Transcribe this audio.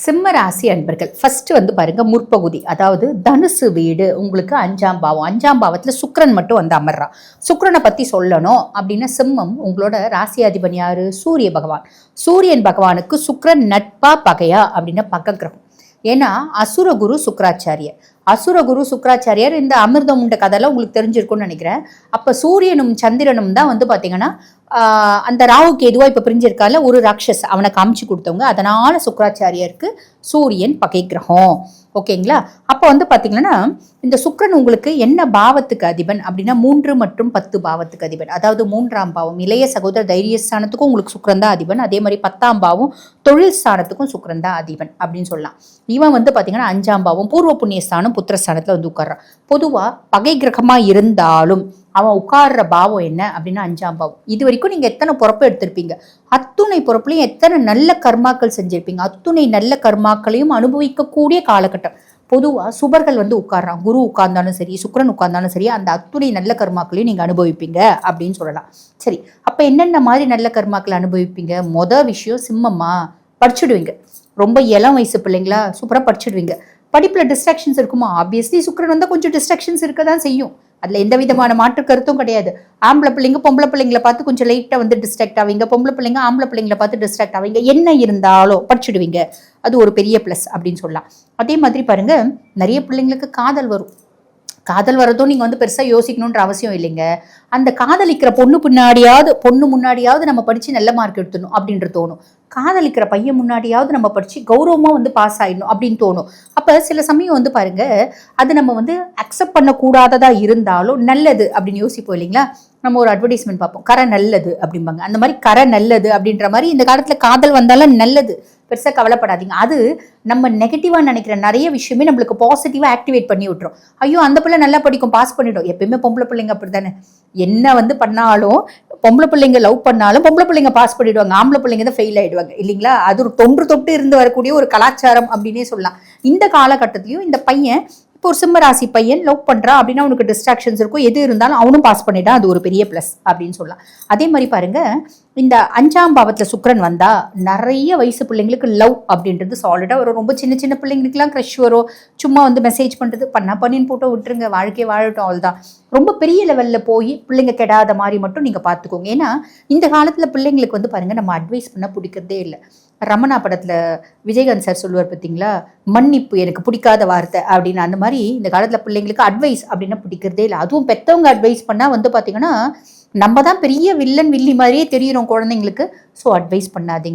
சிம்ம ராசி அன்பர்கள். ஃபஸ்ட்டு வந்து பாருங்க முற்பகுதி. அதாவது தனுசு வீடு உங்களுக்கு அஞ்சாம் பாவம். அஞ்சாம் பாவத்தில் சுக்கரன் மட்டும் வந்து அமர்றான் சுக்கரனை பற்றி சொல்லணும் அப்படின்னா சிம்மம் உங்களோட ராசி யார்? சூரிய பகவான். சூரியன் பகவானுக்கு சுக்கரன் நட்பா பகையா அப்படின்னா பக்க கிரகம். ஏன்னா அசுரகுரு சுக்கராச்சாரியர். அசுரகுரு சுக்கராச்சாரியர் இந்த அமிர்தம் உண்ட கதையெல்லாம் உங்களுக்கு தெரிஞ்சிருக்கும்னு நினைக்கிறேன். அப்போ சூரியனும் சந்திரனும் தான் வந்து பார்த்தீங்கன்னா அந்த ராவுக்கு கேதுவா இப்போ பிரிஞ்சிருக்கால ஒரு ராட்சஸ் அவனை காமிச்சு கொடுத்தவங்க. அதனால சுக்கராச்சாரியருக்கு சூரியன் பகை கிரகம். ஓகேங்களா? அப்போ வந்து பார்த்தீங்கன்னா இந்த சுக்கிரன் உங்களுக்கு என்ன பாவத்துக்கு அதிபன் அப்படின்னா மூன்று மற்றும் பத்து பாவத்துக்கு அதிபன். அதாவது மூன்றாம் பாவம் இளைய சகோதர தைரிய ஸ்தானத்துக்கும் உங்களுக்கு சுக்கரன் தான் அதிபன். அதே மாதிரி பத்தாம் பாவம் தொழில் ஸ்தானத்துக்கும் சுக்கரன் தான் அதிபன் அப்படின்னு சொல்லலாம். இவன் வந்து பார்த்தீங்கன்னா அஞ்சாம் பாவம் பூர்வ புண்ணிய ஸ்தானம் புத்திரஸ்தானத்தில் வந்து உட்கார்றான். பொதுவாக பகை கிரகமாக இருந்தாலும் அவன் உட்கார்ற பாவம் என்ன அப்படின்னா அஞ்சாம் பாவம். இது வரைக்கும் நீங்கள் எத்தனை பொறப்பு எடுத்திருப்பீங்க? அத்துணை பொறப்புலையும் எத்தனை நல்ல கர்மாக்கள் செஞ்சிருப்பீங்க? அத்துணை நல்ல கர்மாக்களையும் அனுபவிக்கக்கூடிய காலகட்டம். பொதுவாக சுபர்கள் வந்து உட்கார்றான். குரு உட்கார்ந்தாலும் சரி சுக்கரன் உட்கார்ந்தாலும் சரி அந்த அத்துணை நல்ல கர்மாக்களையும் நீங்கள் அனுபவிப்பீங்க அப்படின்னு சொல்லலாம். சரி அப்போ என்னென்ன மாதிரி நல்ல கர்மாக்களை அனுபவிப்பீங்க? மொதல் விஷயம் சிம்மம்மா படிச்சுடுவீங்க. ரொம்ப இளம் வயசு பிள்ளைங்களா சூப்பராக படிச்சுடுவீங்க. படிப்பில் டிஸ்ட்ராக்ஷன்ஸ் இருக்குமா? ஆப்வியஸ்லி சுக்கரன் வந்தால் கொஞ்சம் டிஸ்ட்ராக்ஷன்ஸ் இருக்க தான் செய்யும். அதில் எந்த விதமான மாற்று கருத்தும் கிடையாது. ஆம்பளை பிள்ளைங்க பொம்பளை பிள்ளைங்களை பார்த்து கொஞ்சம் லைட்டாக வந்து டிஸ்ட்ராக்ட் ஆவீங்க. பொம்பளை பிள்ளைங்க ஆம்பளை பிள்ளைங்களை பார்த்து டிஸ்ட்ராக்ட் ஆவீங்க. என்ன இருந்தாலும் படிச்சுடுவீங்க. அது ஒரு பெரிய ப்ளஸ் அப்படின்னு சொல்லலாம். அதே மாதிரி பாருங்க நிறைய பிள்ளைங்களுக்கு காதல் வரும். காதல் வரதும் நீங்கள் வந்து பெருசாக யோசிக்கணுன்ற அவசியம் இல்லைங்க. அந்த காதலிக்கிற பொண்ணு பின்னாடியாவது பொண்ணு முன்னாடியாவது நம்ம படித்து நல்ல மார்க் எடுத்துடணும் அப்படின்ற தோணும். காதலிக்கிற பையன் முன்னாடியாவது நம்ம படித்து கௌரவமாக வந்து பாஸ் ஆகிடணும் அப்படின்னு தோணும். அப்போ சில சமயம் வந்து பாருங்கள் அது நம்ம வந்து அக்செப்ட் பண்ணக்கூடாததாக இருந்தாலும் நல்லது அப்படின்னு யோசிப்போம் இல்லைங்களா? நம்ம ஒரு அட்வர்டைஸ்மெண்ட் பார்ப்போம். கரை நல்லது அப்படிம்பாங்க. அந்த மாதிரி கரை நல்லது அப்படின்ற மாதிரி இந்த காலத்தில் காதல் வந்தாலும் நல்லது. பெருசாக கவலைப்படாதீங்க. அது நம்ம நெகட்டிவாக நினைக்கிற நிறைய விஷயமே நம்மளுக்கு பாசிட்டிவாக ஆக்டிவேட் பண்ணி விட்டுரும். ஐயோ அந்த பிள்ளை நல்லா படிக்கும் பாஸ் பண்ணிவிடும் எப்பயுமே பொம்பளை பிள்ளைங்க அப்படி தானே என்ன வந்து பண்ணாலும் பொம்பளை பிள்ளைங்க லவ் பண்ணாலும் பொம்பளை பிள்ளைங்க பாஸ் பண்ணிவிடுவாங்க ஆம்பளை பிள்ளைங்க தான் ஃபெயில் ஆகிடுவாங்க இல்லைங்களா? அது ஒரு தொன்று தொட்டு இருந்து வரக்கூடிய ஒரு கலாச்சாரம் அப்படின்னே சொல்லலாம். இந்த காலகட்டத்திலையும் இந்த பையன் இப்போ ஒரு சிம்ம ராசி பையன் லவ் பண்ணுறா அப்படின்னா அவனுக்கு டிஸ்ட்ராக்ஷன்ஸ் இருக்கும். எது இருந்தாலும் அவனும் பாஸ் பண்ணிட்டான் அது ஒரு பெரிய ப்ளஸ் அப்படின்னு சொல்லலாம். அதே மாதிரி பாருங்கள் இந்த அஞ்சாம் பாவத்தில் சுக்கரன் வந்தால் நிறைய வயசு பிள்ளைங்களுக்கு லவ் அப்படின்றது சாலிடாக வரும். ரொம்ப சின்ன சின்ன பிள்ளைங்களுக்குலாம் க்ரஷ் வரும். சும்மா வந்து மெசேஜ் பண்ணுறது பண்ணா பண்ணின்னு போட்டோ விட்டுருங்க வாழ்க்கையை வாழட்டும் அவ்வளோதான் ரொம்ப பெரிய லெவலில் போய் பிள்ளைங்க கெடாத மாதிரி மட்டும் நீங்கள் பார்த்துக்கோங்க ஏன்னா இந்த காலத்தில் பிள்ளைங்களுக்கு வந்து பாருங்கள் நம்ம அட்வைஸ் பண்ண பிடிக்கிறதே இல்லை. ரமணா படத்தில் விஜயகாந்த் சார் சொல்லுவார் பார்த்தீங்களா மன்னிப்பு எனக்கு பிடிக்காத வார்த்தை அப்படின்னு. அந்த மாதிரி இந்த காலத்தில் பிள்ளைங்களுக்கு அட்வைஸ் அப்படின்னா பிடிக்கிறதே இல்லை. அதுவும் பெற்றவங்க அட்வைஸ் பண்ணால் வந்து பார்த்திங்கன்னா நம்ம தான் பெரிய வில்லன் வில்லி மாதிரியே தெரியிறோம் குழந்தைங்களுக்கு. ஸோ அட்வைஸ் பண்ணாதீங்க.